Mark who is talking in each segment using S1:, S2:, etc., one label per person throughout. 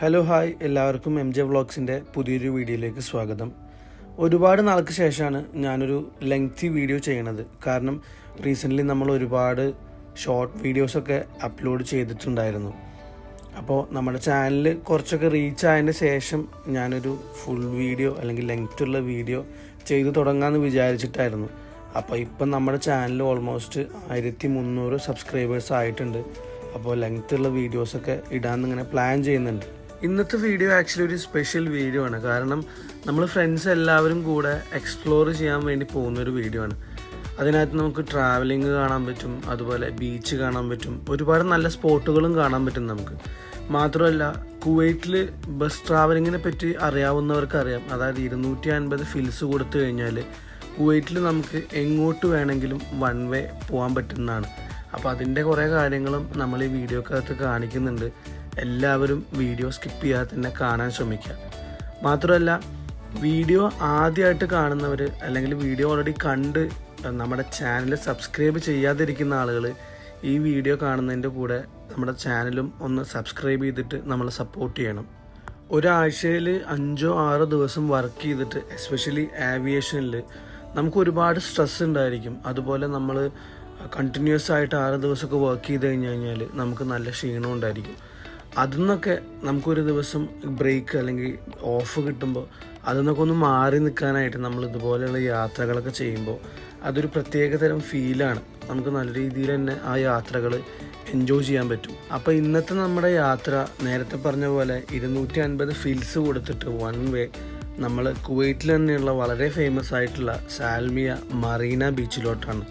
S1: Hello hi എല്ലാവർക്കും M J വ്ളോഗ്സിന്റെ പുതിയൊരു വീഡിയോയിലേക്ക് സ്വാഗതം. ഒരുപാട് നാൾക്ക് ശേഷമാണ് ഞാനൊരു ലെങ്തി വീഡിയോ ചെയ്യണത്. കാരണം റീസെന്റ്ലി നമ്മൾ ഒരുപാട് ഷോർട്ട് വീഡിയോസൊക്കെ അപ്ലോഡ് ചെയ്തിട്ടുണ്ടായിരുന്നു. അപ്പോൾ നമ്മുടെ ചാനൽ കുറച്ചൊക്കെ റീച്ച് ആയതിന്റെ ശേഷം ഞാനൊരു ഫുൾ വീഡിയോ അല്ലെങ്കിൽ ലെങ്ത് ഉള്ള വീഡിയോ ചെയ്തു തുടങ്ങാമെന്ന് വിചാരിച്ചിട്ടായിരുന്നു. അപ്പോൾ ഇപ്പം നമ്മുടെ ചാനൽ ഓൾമോസ്റ്റ് ആയിരത്തി മുന്നൂറ് സബ്സ്ക്രൈബേഴ്സ് ആയിട്ടുണ്ട്. അപ്പോൾ ലെങ്ത് ഉള്ള വീഡിയോസൊക്കെ ഇടാമെന്ന് ഇങ്ങനെ പ്ലാൻ ചെയ്യുന്നുണ്ട്. ഇന്നത്തെ വീഡിയോ ആക്ച്വലി ഒരു സ്പെഷ്യൽ വീഡിയോ ആണ്. കാരണം നമ്മൾ ഫ്രണ്ട്സ് എല്ലാവരും കൂടെ എക്സ്പ്ലോർ ചെയ്യാൻ വേണ്ടി പോകുന്ന ഒരു വീഡിയോ ആണ്. അതിനകത്ത് നമുക്ക് ട്രാവലിംഗ് കാണാൻ പറ്റും അതുപോലെ ബീച്ച് കാണാൻ പറ്റും ഒരുപാട് നല്ല സ്പോട്ടുകളും കാണാൻ പറ്റും നമുക്ക്. മാത്രമല്ല കുവൈറ്റിൽ ബസ് ട്രാവലിങ്ങിനെ പറ്റി അറിയാവുന്നവർക്ക് അറിയാം. അതായത് ഇരുന്നൂറ്റി അൻപത് ഫിൽസ് കൊടുത്തു കഴിഞ്ഞാൽ കുവൈറ്റിൽ നമുക്ക് എങ്ങോട്ട് വേണമെങ്കിലും വൺ വേ പോകാൻ പറ്റുന്നതാണ്. അപ്പോൾ അതിന്റെ കുറേ കാര്യങ്ങളും നമ്മൾ ഈ വീഡിയോക്കകത്ത് കാണിക്കുന്നുണ്ട്. എല്ലാവരും വീഡിയോ സ്കിപ്പ് ചെയ്യാതെ തന്നെ കാണാൻ ശ്രമിക്കുക. മാത്രമല്ല വീഡിയോ ആദ്യമായിട്ട് കാണുന്നവർ അല്ലെങ്കിൽ വീഡിയോ ഓൾറെഡി കണ്ട് നമ്മുടെ ചാനൽ സബ്സ്ക്രൈബ് ചെയ്യാതിരിക്കുന്ന ആളുകൾ ഈ വീഡിയോ കാണുന്നതിന്റെ കൂടെ നമ്മുടെ ചാനലും ഒന്ന് സബ്സ്ക്രൈബ് ചെയ്തിട്ട് നമ്മളെ സപ്പോർട്ട് ചെയ്യണം. ഒരാഴ്ചയിൽ അഞ്ചോ ആറോ ദിവസം വർക്ക് ചെയ്തിട്ട് എസ്പെഷ്യലി ആവിയേഷനിൽ നമുക്ക് ഒരുപാട് സ്ട്രെസ് ഉണ്ടായിരിക്കും. അതുപോലെ നമ്മൾ കണ്ടിന്യൂസ് ആയിട്ട് ആറ് ദിവസമൊക്കെ വർക്ക് ചെയ്ത് കഴിഞ്ഞ് കഴിഞ്ഞാൽ നമുക്ക് നല്ല ക്ഷീണം ഉണ്ടായിരിക്കും. അതിൽ നിന്നൊക്കെ നമുക്കൊരു ദിവസം ബ്രേക്ക് അല്ലെങ്കിൽ ഓഫ് കിട്ടുമ്പോൾ അതിൽ നിന്നൊക്കെ ഒന്ന് മാറി നിൽക്കാനായിട്ട് നമ്മൾ ഇതുപോലെയുള്ള യാത്രകളൊക്കെ ചെയ്യുമ്പോൾ അതൊരു പ്രത്യേക തരം ഫീലാണ് നമുക്ക് നല്ല രീതിയിൽ തന്നെ ആ യാത്രകൾ എൻജോയ് ചെയ്യാൻ പറ്റും. അപ്പോൾ ഇന്നത്തെ നമ്മുടെ യാത്ര നേരത്തെ പറഞ്ഞ പോലെ ഇരുന്നൂറ്റി അൻപത് ഫീൽസ് കൊടുത്തിട്ട് വൺ വേ നമ്മൾ കുവൈറ്റിൽ തന്നെയുള്ള വളരെ ഫേമസ് ആയിട്ടുള്ള സാൽമിയ മറീന ബീച്ചിലോട്ടാണ്.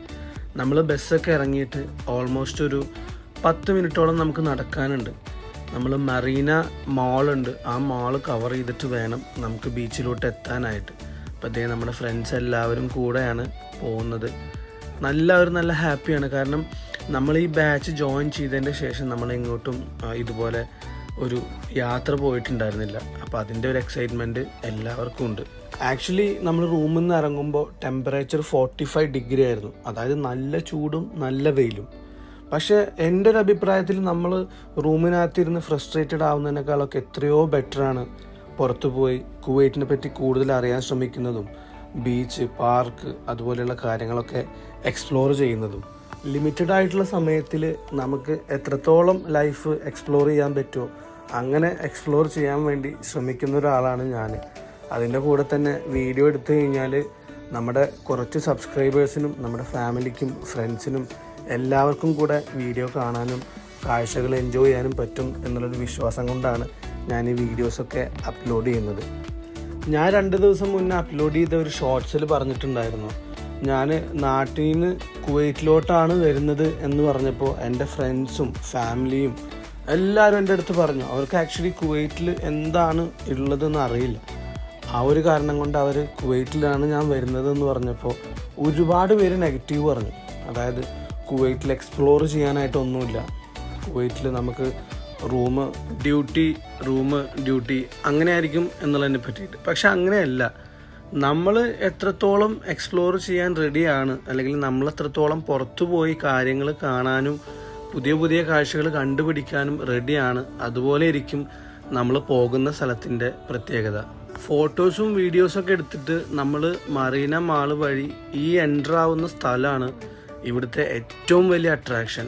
S1: നമ്മൾ ബസ്സൊക്കെ ഇറങ്ങിയിട്ട് ഓൾമോസ്റ്റ് ഒരു പത്ത് മിനിറ്റോളം നമുക്ക് നടക്കാനുണ്ട്. നമ്മൾ മറീന മാളുണ്ട്. ആ മാൾ കവർ ചെയ്തിട്ട് വേണം നമുക്ക് ബീച്ചിലോട്ട് എത്താനായിട്ട്. അപ്പോൾ അതേ നമ്മുടെ ഫ്രണ്ട്സ് എല്ലാവരും കൂടെയാണ് പോകുന്നത്. നല്ല ഒരു നല്ല ഹാപ്പിയാണ് കാരണം നമ്മൾ ഈ ബാച്ച് ജോയിൻ ചെയ്തതിന്റെ ശേഷം നമ്മൾ എങ്ങോട്ടും ഇതുപോലെ ഒരു യാത്ര പോയിട്ടുണ്ടായിരുന്നില്ല. അപ്പോൾ അതിന്റെ ഒരു എക്സൈറ്റ്മെന്റ് എല്ലാവർക്കും ഉണ്ട്. ആക്ച്വലി നമ്മൾ റൂമിൽ നിന്ന് ഇറങ്ങുമ്പോൾ ടെമ്പറേച്ചർ ഫോർട്ടി ഫൈവ് ഡിഗ്രി ആയിരുന്നു അതായത് നല്ല ചൂടും നല്ല വെയിലും. പക്ഷേ എന്റെ ഒരു അഭിപ്രായത്തിൽ നമ്മൾ റൂമിനകത്തിരുന്ന് ഫ്രസ്ട്രേറ്റഡ് ആവുന്നതിനേക്കാളൊക്കെ എത്രയോ ബെറ്ററാണ് പുറത്തു പോയി കുവൈറ്റിനെ പറ്റി കൂടുതൽ അറിയാൻ ശ്രമിക്കുന്നതും ബീച്ച് പാർക്ക് അതുപോലെയുള്ള കാര്യങ്ങളൊക്കെ എക്സ്പ്ലോർ ചെയ്യുന്നതും. ലിമിറ്റഡ് ആയിട്ടുള്ള സമയത്തിൽ നമുക്ക് എത്രത്തോളം ലൈഫ് എക്സ്പ്ലോർ ചെയ്യാൻ പറ്റുമോ അങ്ങനെ എക്സ്പ്ലോർ ചെയ്യാൻ വേണ്ടി ശ്രമിക്കുന്ന ഒരാളാണ് ഞാൻ അതിന്റെ കൂടെ തന്നെ വീഡിയോ എടുത്തു കഴിഞ്ഞാൽ നമ്മുടെ കുറച്ച് സബ്സ്ക്രൈബേഴ്സിനും നമ്മുടെ ഫാമിലിക്കും ഫ്രണ്ട്സിനും എല്ലാവർക്കും കൂടെ വീഡിയോ കാണാനും കാഴ്ചകൾ എൻജോയ് ചെയ്യാനും പറ്റും എന്നുള്ളൊരു വിശ്വാസം കൊണ്ടാണ് ഞാൻ ഈ വീഡിയോസൊക്കെ അപ്ലോഡ് ചെയ്യുന്നത്. ഞാൻ രണ്ട് ദിവസം മുന്നേ അപ്ലോഡ് ചെയ്ത ഒരു ഷോർട്സിൽ പറഞ്ഞിട്ടുണ്ടായിരുന്നു. ഞാൻ നാട്ടിൽ നിന്ന് കുവൈറ്റിലോട്ടാണ് വരുന്നത് എന്ന് പറഞ്ഞപ്പോൾ എന്റെ ഫ്രണ്ട്സും ഫാമിലിയും എല്ലാവരും എന്റെ അടുത്ത് പറഞ്ഞു അവർക്ക് ആക്ച്വലി കുവൈറ്റിൽ എന്താണ് ഉള്ളതെന്ന് അറിയില്ല. ആ ഒരു കാരണം കൊണ്ട് അവർ കുവൈറ്റിലാണ് ഞാൻ വരുന്നത് എന്ന് പറഞ്ഞപ്പോൾ ഒരുപാട് പേര് നെഗറ്റീവ് പറഞ്ഞു. അതായത് കുവൈറ്റിൽ എക്സ്പ്ലോർ ചെയ്യാനായിട്ടൊന്നുമില്ല. കുവൈറ്റിൽ നമുക്ക് റൂം ഡ്യൂട്ടി റൂം ഡ്യൂട്ടി അങ്ങനെ ആയിരിക്കും എന്നുള്ളതിനെ പറ്റിയിട്ട്. പക്ഷെ അങ്ങനെയല്ല. നമ്മൾ എത്രത്തോളം എക്സ്പ്ലോർ ചെയ്യാൻ റെഡിയാണ് അല്ലെങ്കിൽ നമ്മൾ എത്രത്തോളം പുറത്തു പോയി കാര്യങ്ങൾ കാണാനും പുതിയ പുതിയ കാഴ്ചകൾ കണ്ടുപിടിക്കാനും റെഡിയാണ് അതുപോലെ ഇരിക്കും നമ്മൾ പോകുന്ന സ്ഥലത്തിന്റെ പ്രത്യേകത. ഫോട്ടോസും വീഡിയോസൊക്കെ എടുത്തിട്ട് നമ്മൾ മറീന മാൾ വഴി ഈ എന്റർ ആവുന്ന സ്ഥലമാണ് ഇവിടുത്തെ ഏറ്റവും വലിയ അട്രാക്ഷൻ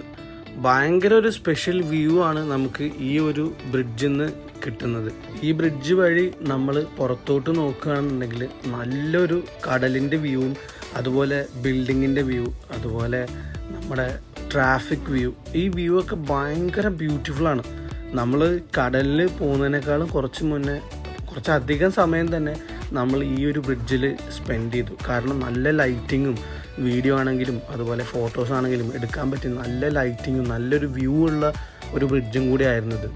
S1: ഭയങ്കര ഒരു സ്പെഷ്യൽ വ്യൂ ആണ് നമുക്ക് ഈ ഒരു ബ്രിഡ്ജിൽ നിന്ന് കിട്ടുന്നത്. ഈ ബ്രിഡ്ജ് വഴി നമ്മൾ പുറത്തോട്ട് നോക്കുകയാണെന്നുണ്ടെങ്കിൽ നല്ലൊരു കടലിന്റെ വ്യൂവും അതുപോലെ ബിൽഡിങ്ങിന്റെ വ്യൂ അതുപോലെ നമ്മുടെ ട്രാഫിക് വ്യൂ ഈ വ്യൂ ഒക്കെ ഭയങ്കര ബ്യൂട്ടിഫുള്ളാണ് നമ്മൾ കടലിൽ പോകുന്നതിനേക്കാളും കുറച്ച് മുന്നേ കുറച്ചധികം സമയം തന്നെ നമ്മൾ ഈ ഒരു ബ്രിഡ്ജിൽ സ്പെൻഡ് ചെയ്തു. കാരണം നല്ല ലൈറ്റിങ്ങും വീഡിയോ ആണെങ്കിലും അതുപോലെ ഫോട്ടോസ് ആണെങ്കിലും എടുക്കാൻ പറ്റിയ നല്ല ലൈറ്റിങ്ങും നല്ലൊരു വ്യൂ ഉള്ള ഒരു ബ്രിഡ്ജും കൂടി ആയിരുന്നത്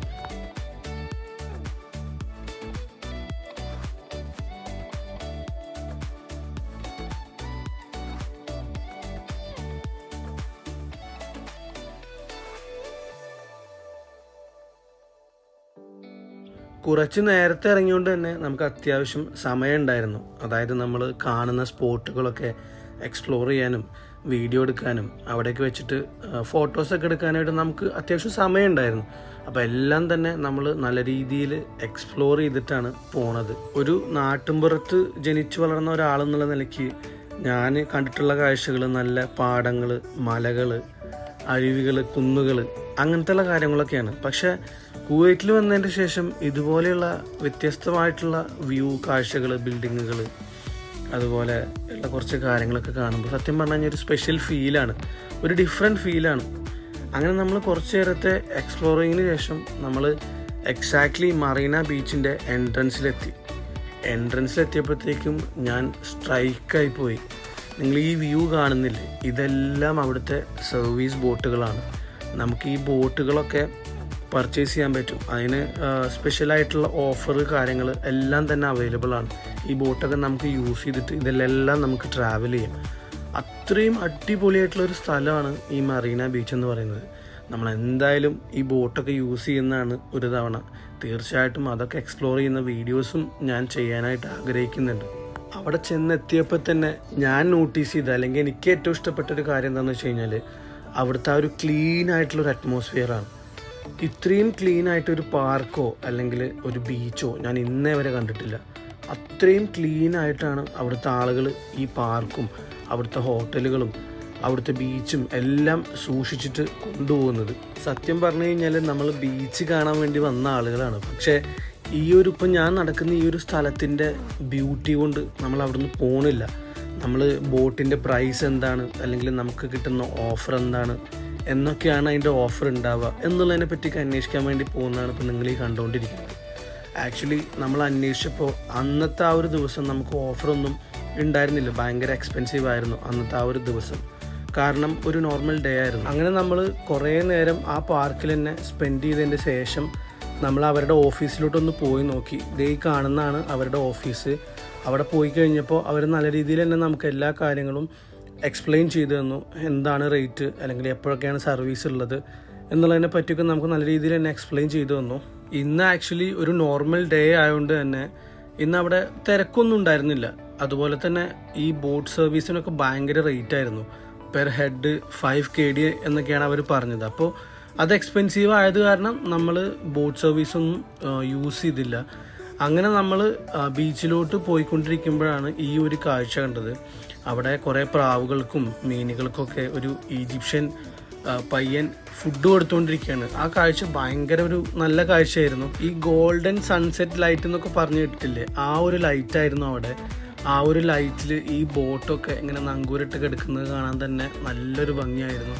S1: കുറച്ച് നേരത്തെ ഇറങ്ങിയോണ്ട് തന്നെ നമുക്ക് അത്യാവശ്യം സമയമുണ്ടായിരുന്നു. അതായത് നമ്മൾ കാണുന്ന സ്പോട്ടുകളൊക്കെ എക്സ്പ്ലോർ ചെയ്യാനും വീഡിയോ എടുക്കാനും അവിടെയൊക്കെ വെച്ചിട്ട് ഫോട്ടോസൊക്കെ എടുക്കാനായിട്ട് നമുക്ക് അത്യാവശ്യം സമയമുണ്ടായിരുന്നു. അപ്പോൾ എല്ലാം തന്നെ നമ്മൾ നല്ല രീതിയിൽ എക്സ്പ്ലോർ ചെയ്തിട്ടാണ് പോണത്. ഒരു നാട്ടിൻപുറത്ത് ജനിച്ചു വളർന്ന ഒരാളെന്നുള്ള നിലയ്ക്ക് ഞാൻ കണ്ടിട്ടുള്ള കാഴ്ചകൾ നല്ല പാടങ്ങൾ മലകൾ അരുവികൾ കുന്നുകൾ അങ്ങനത്തെയുള്ള കാര്യങ്ങളൊക്കെയാണ്. പക്ഷേ കുവൈറ്റിൽ വന്നതിന് ശേഷം ഇതുപോലെയുള്ള വ്യത്യസ്തമായിട്ടുള്ള വ്യൂ കാഴ്ചകൾ ബിൽഡിങ്ങുകൾ അതുപോലെ ഉള്ള കുറച്ച് കാര്യങ്ങളൊക്കെ കാണുമ്പോൾ സത്യം പറഞ്ഞു കഴിഞ്ഞാൽ ഒരു സ്പെഷ്യൽ ഫീലാണ് ഒരു ഡിഫറെന്റ് ഫീലാണ് അങ്ങനെ നമ്മൾ കുറച്ച് നേരത്തെ എക്സ്പ്ലോറിങ്ങിന് ശേഷം നമ്മൾ എക്സാക്ട്ലി മറീന ബീച്ചിന്റെ എൻട്രൻസിലെത്തി എൻട്രൻസിലെത്തിയപ്പോഴത്തേക്കും ഞാൻ സ്ട്രൈക്കായി പോയി. നിങ്ങൾ ഈ വ്യൂ കാണുന്നില്ലേ? ഇതെല്ലാം അവിടുത്തെ സർവീസ് ബോട്ടുകളാണ്. നമുക്ക് ഈ ബോട്ടുകളൊക്കെ പർച്ചേസ് ചെയ്യാൻ പറ്റും. അതിന് സ്പെഷ്യലായിട്ടുള്ള ഓഫർ കാര്യങ്ങൾ എല്ലാം തന്നെ അവൈലബിൾ ആണ്. ഈ ബോട്ടൊക്കെ നമുക്ക് യൂസ് ചെയ്തിട്ട് ഇതിലെല്ലാം നമുക്ക് ട്രാവൽ ചെയ്യാം. അത്രയും അടിപൊളിയായിട്ടുള്ള ഒരു സ്ഥലമാണ് ഈ മറീന ബീച്ച് എന്ന് പറയുന്നത്. നമ്മൾ എന്തായാലും ഈ ബോട്ടൊക്കെ യൂസ് ചെയ്യുന്നതാണ് ഒരു തവണ. തീർച്ചയായിട്ടും അതൊക്കെ എക്സ്പ്ലോർ ചെയ്യുന്ന വീഡിയോസും ഞാൻ ചെയ്യാനായിട്ട് ആഗ്രഹിക്കുന്നുണ്ട്. അവിടെ ചെന്നെത്തിയപ്പോൾ തന്നെ ഞാൻ നോട്ടീസ് ചെയ്ത അല്ലെങ്കിൽ എനിക്ക് ഏറ്റവും ഇഷ്ടപ്പെട്ട ഒരു കാര്യം എന്താണെന്ന് വെച്ച് കഴിഞ്ഞാൽ അവിടുത്തെ ആ ഒരു ക്ലീൻ ആയിട്ടുള്ളൊരു അറ്റ്മോസ്ഫിയറാണ് ഇത്രയും ക്ലീൻ ആയിട്ട് ഒരു പാർക്കോ അല്ലെങ്കിൽ ഒരു ബീച്ചോ ഞാൻ ഇന്നേ വരെ കണ്ടിട്ടില്ല. അത്രയും ക്ലീൻ ആയിട്ടാണ് അവിടുത്തെ ആളുകൾ ഈ പാർക്കും അവിടുത്തെ ഹോട്ടലുകളും അവിടുത്തെ ബീച്ചും എല്ലാം സൂക്ഷിച്ചിട്ട് കൊണ്ടുപോകുന്നത്. സത്യം പറഞ്ഞു കഴിഞ്ഞാൽ നമ്മൾ ബീച്ച് കാണാൻ വേണ്ടി വന്ന ആളുകളാണ്. പക്ഷേ ഈ ഒരു ഇപ്പം ഞാൻ നടക്കുന്ന ഈ ഒരു സ്ഥലത്തിന്റെ ബ്യൂട്ടി കൊണ്ട് നമ്മൾ അവിടുന്ന് പോണില്ല. നമ്മൾ ബോട്ടിന്റെ പ്രൈസ് എന്താണ്? അല്ലെങ്കിൽ നമുക്ക് കിട്ടുന്ന ഓഫർ എന്താണ്? എന്നൊക്കെയാണ് അതിന്റെ ഓഫർ ഉണ്ടാവുക. എന്നുള്ളതിനെ പറ്റിയൊക്കെ അന്വേഷിക്കാൻ വേണ്ടി പോകുന്നതാണ് ഇപ്പോൾ നിങ്ങൾ ഈ കണ്ടുകൊണ്ടിരിക്കുന്നത് ആക്ച്വലി നമ്മൾ അന്വേഷിച്ചപ്പോൾ അന്നത്തെ ആ ഒരു ദിവസം നമുക്ക് ഓഫറൊന്നും ഉണ്ടായിരുന്നില്ല. ഭയങ്കര എക്സ്പെൻസീവ് ആയിരുന്നു അന്നത്തെ ആ ഒരു ദിവസം. കാരണം ഒരു നോർമൽ ഡേ ആയിരുന്നു. അങ്ങനെ നമ്മൾ കുറേ നേരം ആ പാർക്കിൽ തന്നെ സ്പെൻഡ് ചെയ്തതിന്റെ ശേഷം നമ്മൾ അവരുടെ ഓഫീസിലോട്ടൊന്ന് പോയി നോക്കി. ദേ കാണുന്നതാണ് അവരുടെ ഓഫീസ് അവിടെ പോയി കഴിഞ്ഞപ്പോൾ അവർ നല്ല രീതിയിൽ തന്നെ നമുക്ക് എല്ലാ കാര്യങ്ങളും എക്സ്പ്ലെയിൻ ചെയ്തു തന്നു. എന്താണ് റേറ്റ് അല്ലെങ്കിൽ എപ്പോഴൊക്കെയാണ് സർവീസ് ഉള്ളത്. എന്നുള്ളതിനെ പറ്റിയൊക്കെ നമുക്ക് നല്ല രീതിയിൽ തന്നെ എക്സ്പ്ലെയിൻ ചെയ്തു തന്നു. ഇന്ന് ആക്ച്വലി ഒരു നോർമൽ ഡേ ആയതുകൊണ്ട് തന്നെ ഇന്ന് അവിടെ തിരക്കൊന്നും ഉണ്ടായിരുന്നില്ല. അതുപോലെ തന്നെ ഈ ബോട്ട് സർവീസിനൊക്കെ ഭയങ്കര റേറ്റ് ആയിരുന്നു. Per head five K D എന്നൊക്കെയാണ് അവർ പറഞ്ഞത്. അപ്പോൾ അത് എക്സ്പെൻസീവ് ആയത് കാരണം നമ്മൾ ബോട്ട് സർവീസൊന്നും യൂസ് ചെയ്തില്ല. അങ്ങനെ നമ്മൾ ബീച്ചിലോട്ട് പോയിക്കൊണ്ടിരിക്കുമ്പോഴാണ് ഈ ഒരു കാഴ്ച കണ്ടത്. അവിടെ കുറേ പ്രാവുകൾക്കും മീനുകൾക്കൊക്കെ ഒരു ഈജിപ്ഷ്യൻ പയ്യൻ ഫുഡ് കൊടുത്തുകൊണ്ടിരിക്കുകയാണ് ആ കാഴ്ച ഭയങ്കര ഒരു നല്ല കാഴ്ചയായിരുന്നു. ഈ ഗോൾഡൻ സൺസെറ്റ് ലൈറ്റ് എന്നൊക്കെ പറഞ്ഞു കേട്ടിട്ടില്ലേ? ആ ഒരു ലൈറ്റ് ആയിരുന്നു അവിടെ. ആ ഒരു ലൈറ്റിൽ ഈ ബോട്ടൊക്കെ ഇങ്ങനെ നങ്കൂരിട്ട് കിടക്കുന്നത് കാണാൻ തന്നെ നല്ലൊരു ഭംഗിയായിരുന്നു.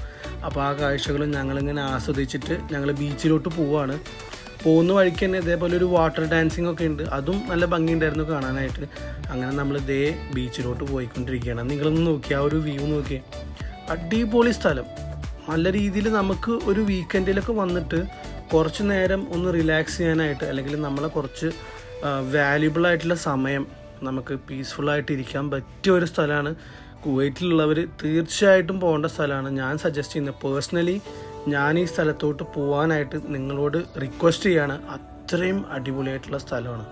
S1: അപ്പോൾ ആ കാഴ്ചകൾ ഞങ്ങളിങ്ങനെ ആസ്വദിച്ചിട്ട് ഞങ്ങൾ ബീച്ചിലോട്ട് പോവാണ്. പോകുന്ന വഴിക്ക് തന്നെ ഇതേപോലെ ഒരു വാട്ടർ ഡാൻസിങ് ഒക്കെ ഉണ്ട്. അതും നല്ല ഭംഗിയുണ്ടായിരുന്നു കാണാനായിട്ട്. അങ്ങനെ നമ്മൾ ഇതേ ബീച്ചിലോട്ട് പോയിക്കൊണ്ടിരിക്കുകയാണ്. നിങ്ങളൊന്ന് നോക്കി ആ ഒരു വ്യൂ നോക്കി അടിപൊളി സ്ഥലം. നല്ല രീതിയിൽ നമുക്ക് ഒരു വീക്കെൻഡിലൊക്കെ വന്നിട്ട് കുറച്ച് നേരം ഒന്ന് റിലാക്സ് ചെയ്യാനായിട്ട് അല്ലെങ്കിൽ നമ്മളെ കുറച്ച് വാല്യുബിൾ ആയിട്ടുള്ള സമയം നമുക്ക് പീസ്ഫുള്ളായിട്ട് ഇരിക്കാൻ പറ്റിയ ഒരു സ്ഥലമാണ്. കുവൈറ്റിലുള്ളവർ തീർച്ചയായിട്ടും പോകേണ്ട സ്ഥലമാണ്. ഞാൻ സജസ്റ്റ് ചെയ്യുന്നത് പേഴ്സണലി ഞാൻ ഈ സ്ഥലത്തോട്ട് പോകാനായിട്ട് നിങ്ങളോട് റിക്വസ്റ്റ് ചെയ്യാണ്. അത്രയും അടിപൊളിയായിട്ടുള്ള സ്ഥലമാണ്.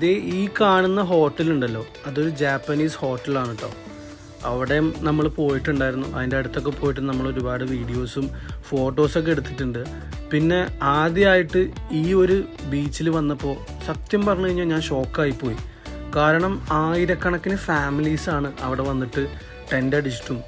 S1: ഇത് ഈ കാണുന്ന ഹോട്ടലുണ്ടല്ലോ അതൊരു ജാപ്പനീസ് ഹോട്ടലാണ് കേട്ടോ അവിടെ നമ്മൾ പോയിട്ടുണ്ടായിരുന്നു. അതിന്റെ അടുത്തൊക്കെ പോയിട്ട് നമ്മൾ ഒരുപാട് വീഡിയോസും ഫോട്ടോസൊക്കെ എടുത്തിട്ടുണ്ട്. പിന്നെ ആദ്യമായിട്ട് ഈ ഒരു ബീച്ചിൽ വന്നപ്പോൾ സത്യം പറഞ്ഞു കഴിഞ്ഞാൽ ഞാൻ ഷോക്കായി പോയി. കാരണം ആയിരക്കണക്കിന് ഫാമിലീസാണ് അവിടെ വന്നിട്ട് ടെന്റ് അടിച്ചിട്ടും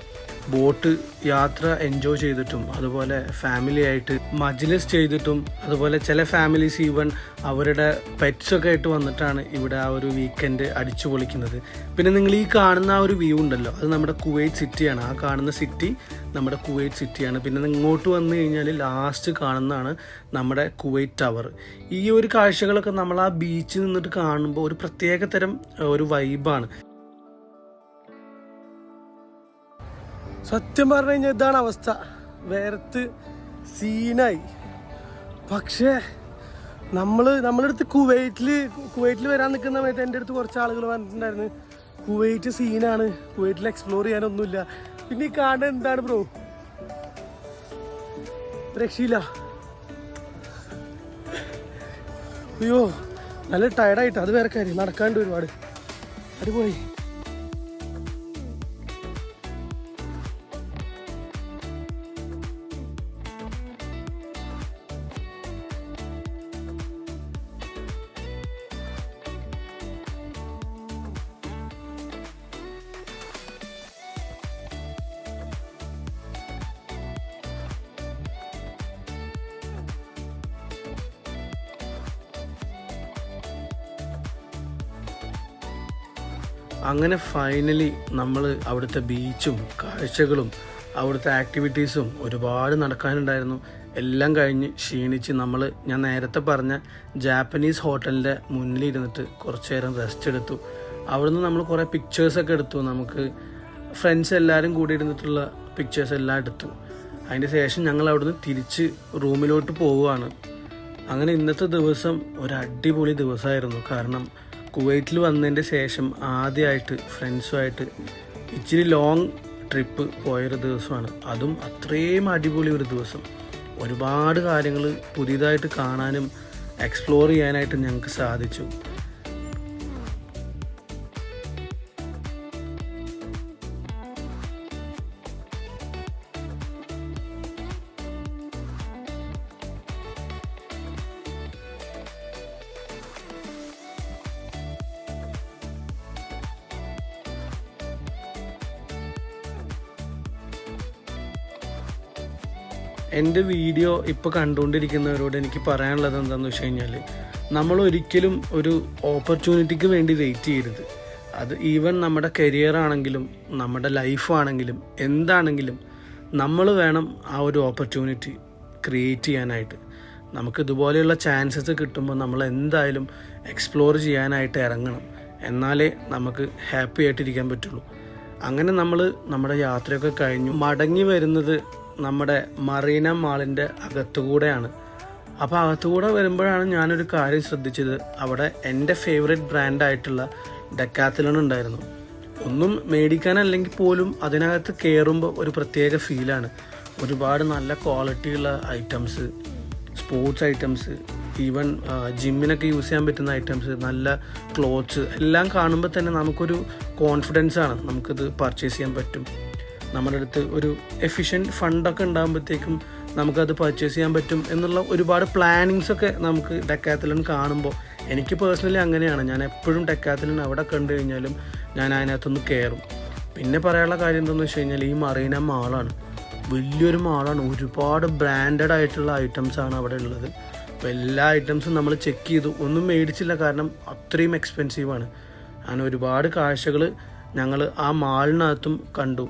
S1: ബോട്ട് യാത്ര എൻജോയ് ചെയ്തിട്ടും അതുപോലെ ഫാമിലി ആയിട്ട് മജ്ലിസ് ചെയ്തിട്ടും അതുപോലെ ചില ഫാമിലീസ് ഈവൻ അവരുടെ പെറ്റ്സൊക്കെ ആയിട്ട് വന്നിട്ടാണ് ഇവിടെ ആ ഒരു വീക്കെൻഡ് അടിച്ചു പൊളിക്കുന്നത്. പിന്നെ നിങ്ങൾ ഈ കാണുന്ന ആ ഒരു വ്യൂ ഉണ്ടല്ലോ അത് നമ്മുടെ കുവൈറ്റ് സിറ്റിയാണ് ആ കാണുന്ന സിറ്റി നമ്മുടെ കുവൈറ്റ് സിറ്റിയാണ് പിന്നെ ഇങ്ങോട്ട് വന്നു കഴിഞ്ഞാൽ ലാസ്റ്റ് കാണുന്നതാണ് നമ്മുടെ കുവൈറ്റ് ടവർ ഈ ഒരു കാഴ്ചകളൊക്കെ നമ്മൾ ആ ബീച്ചിൽ നിന്നിട്ട് കാണുമ്പോൾ ഒരു പ്രത്യേക തരം ഒരു വൈബാണ് സത്യം പറഞ്ഞു കഴിഞ്ഞാൽ ഇതാണ് അവസ്ഥ. വേർത്ത് സീനായി. പക്ഷേ നമ്മൾ നമ്മളടുത്ത് കുവൈറ്റിൽ കുവൈറ്റിൽ വരാൻ നിൽക്കുന്ന സമയത്ത് എന്റെ അടുത്ത് കുറച്ച് ആളുകൾ പറഞ്ഞിട്ടുണ്ടായിരുന്നു കുവൈറ്റ് സീനാണ്. കുവൈറ്റിൽ എക്സ്പ്ലോർ ചെയ്യാനൊന്നുമില്ല. പിന്നെ ഈ കാണുന്നത് എന്താണ് ബ്രോ രക്ഷയില്ല.
S2: അയ്യോ നല്ല ടയർഡായിട്ട് അത് വേറെ കാര്യം. നടക്കാണ്ട് ഒരുപാട്. അടിപൊളി.
S1: അങ്ങനെ ഫൈനലി നമ്മൾ അവിടുത്തെ ബീച്ചും കാഴ്ചകളും അവിടുത്തെ ആക്ടിവിറ്റീസും ഒരുപാട് നടക്കാനുണ്ടായിരുന്നു. എല്ലാം കഴിഞ്ഞ് ക്ഷീണിച്ച് നമ്മൾ ഞാൻ നേരത്തെ പറഞ്ഞ ജാപ്പനീസ് ഹോട്ടലിന്റെ മുന്നിലിരുന്നിട്ട് കുറച്ച് നേരം റെസ്റ്റ് എടുത്തു. അവിടുന്ന് നമ്മൾ കുറേ പിക്ചേഴ്സൊക്കെ എടുത്തു. നമുക്ക് ഫ്രണ്ട്സ് എല്ലാവരും കൂടി ഇരുന്നിട്ടുള്ള പിക്ചേഴ്സ് എല്ലാം എടുത്തു. അതിന് ശേഷം ഞങ്ങൾ അവിടുന്ന് തിരിച്ച് റൂമിലോട്ട് പോവുകയാണ്. അങ്ങനെ ഇന്നത്തെ ദിവസം ഒരു അടിപൊളി ദിവസമായിരുന്നു. കാരണം കുവൈറ്റിൽ വന്നതിന്റെ ശേഷം ആദ്യമായിട്ട് ഫ്രണ്ട്സുമായിട്ട് ഇച്ചിരി ലോങ് ട്രിപ്പ് പോയൊരു ദിവസമാണ്. അതും അത്രയും അടിപൊളി ഒരു ദിവസം. ഒരുപാട് കാര്യങ്ങൾ പുതിയതായിട്ട് കാണാനും എക്സ്പ്ലോർ ചെയ്യാനായിട്ട് ഞങ്ങൾക്ക് സാധിച്ചു. എന്റെ വീഡിയോ ഇപ്പോൾ കണ്ടുകൊണ്ടിരിക്കുന്നവരോട് എനിക്ക് പറയാനുള്ളത് എന്താണെന്ന് വെച്ച് കഴിഞ്ഞാൽ നമ്മൾ ഒരിക്കലും ഒരു ഓപ്പർച്യൂണിറ്റിക്ക് വേണ്ടി വെയിറ്റ് ചെയ്യരുത്. അത് ഈവൻ നമ്മുടെ കരിയർ ആണെങ്കിലും നമ്മുടെ ലൈഫ് ആണെങ്കിലും എന്താണെങ്കിലും നമ്മൾ വേണം ആ ഒരു ഓപ്പർച്യൂണിറ്റി ക്രിയേറ്റ് ചെയ്യാനായിട്ട്. നമുക്ക് ഇതുപോലെയുള്ള ചാൻസസ് കിട്ടുമ്പോൾ നമ്മൾ എന്തായാലും എക്സ്പ്ലോർ ചെയ്യാനായിട്ട് ഇറങ്ങണം. എന്നാലേ നമുക്ക് ഹാപ്പി ആയിട്ടിരിക്കാൻ പറ്റുള്ളൂ. അങ്ങനെ നമ്മൾ നമ്മുടെ യാത്രയൊക്കെ കഴിഞ്ഞു. മടങ്ങി വരുന്നത് നമ്മുടെ മറീന മാളിന്റെ അകത്തുകൂടെയാണ്. അപ്പോൾ അകത്തുകൂടെ വരുമ്പോഴാണ് ഞാനൊരു കാര്യം ശ്രദ്ധിച്ചത്. അവിടെ എന്റെ ഫേവറേറ്റ് ബ്രാൻഡായിട്ടുള്ള ഡെക്കാത്തലോൺ ഉണ്ടായിരുന്നു. ഒന്നും മേടിക്കാനല്ലെങ്കിൽ പോലും അതിനകത്ത് കയറുമ്പോൾ ഒരു പ്രത്യേക ഫീലാണ് ഒരുപാട് നല്ല ക്വാളിറ്റിയുള്ള ഐറ്റംസ് സ്പോർട്സ് ഐറ്റംസ് ഈവൻ ജിമ്മിനൊക്കെ യൂസ് ചെയ്യാൻ പറ്റുന്ന ഐറ്റംസ് നല്ല ക്ലോത്ത്സ് എല്ലാം കാണുമ്പോൾ തന്നെ നമുക്കൊരു കോൺഫിഡൻസ് ആണ്. നമുക്കിത് പർച്ചേസ് ചെയ്യാൻ പറ്റും. നമ്മുടെ അടുത്ത് ഒരു എഫിഷ്യന്റ് ഫണ്ടൊക്കെ ഉണ്ടാകുമ്പോഴത്തേക്കും നമുക്കത് പർച്ചേസ് ചെയ്യാൻ പറ്റും എന്നുള്ള ഒരുപാട് പ്ലാനിങ്സ് ഒക്കെ നമുക്ക് ഡെക്കാത്തലൺ കാണുമ്പോൾ എനിക്ക് പേഴ്സണലി അങ്ങനെയാണ്. ഞാൻ എപ്പോഴും ഡെക്കാത്തലൺ അവിടെ കണ്ടു കഴിഞ്ഞാലും ഞാൻ അതിനകത്തൊന്ന് കയറും പിന്നെ പറയാനുള്ള കാര്യം എന്താണെന്ന് വെച്ച് കഴിഞ്ഞാൽ ഈ മറീന മാളാണ് വലിയൊരു മാളാണ് ഒരുപാട് ബ്രാൻഡഡ് ആയിട്ടുള്ള ഐറ്റംസാണ് അവിടെ ഉള്ളത്. അപ്പോൾ എല്ലാ ഐറ്റംസും നമ്മൾ ചെക്ക് ചെയ്തു. ഒന്നും മേടിച്ചില്ല കാരണം അത്രയും എക്സ്പെൻസീവാണ് അങ്ങനെ ഒരുപാട് കാഴ്ചകൾ ഞങ്ങൾ ആ മാളിനകത്തും കണ്ടു.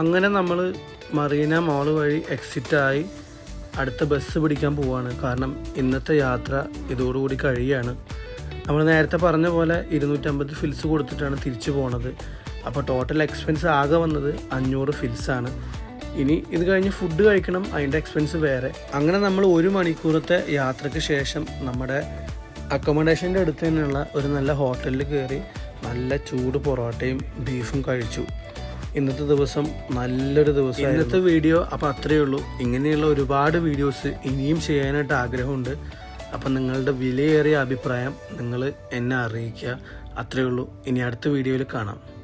S1: അങ്ങനെ നമ്മൾ മറീന മോൾ വഴി എക്സിറ്റായി അടുത്ത ബസ് പിടിക്കാൻ പോവാണ്. കാരണം ഇന്നത്തെ യാത്ര ഇതോടുകൂടി കഴിയാണ്. നമ്മൾ നേരത്തെ പറഞ്ഞ പോലെ ഇരുന്നൂറ്റമ്പത് ഫിൽസ് കൊടുത്തിട്ടാണ് തിരിച്ചു പോണത്. അപ്പോൾ ടോട്ടൽ എക്സ്പെൻസ് ആകെ വന്നത് അഞ്ഞൂറ് ഫിൽസാണ് ഇനി ഇത് കഴിഞ്ഞ് ഫുഡ് കഴിക്കണം അതിന്റെ എക്സ്പെൻസ് വേറെ. അങ്ങനെ നമ്മൾ ഒരു മണിക്കൂറത്തെ യാത്രയ്ക്ക് ശേഷം നമ്മുടെ അക്കോമഡേഷന്റെ അടുത്ത് തന്നെയുള്ള ഒരു നല്ല ഹോട്ടലിൽ കയറി നല്ല ചൂട് പൊറോട്ടയും ബീഫും കഴിച്ചു. ഇന്നത്തെ ദിവസം നല്ലൊരു ദിവസം ഇന്നത്തെ വീഡിയോ അപ്പോൾ അത്രയേ ഉള്ളൂ. ഇങ്ങനെയുള്ള ഒരുപാട് വീഡിയോസ് ഇനിയും ചെയ്യാനായിട്ട് ആഗ്രഹമുണ്ട്. അപ്പം നിങ്ങളുടെ വിലയേറിയ അഭിപ്രായം നിങ്ങൾ എന്നെ അറിയിക്കുക. അത്രയേ ഉള്ളൂ. ഇനി അടുത്ത വീഡിയോയിൽ കാണാം.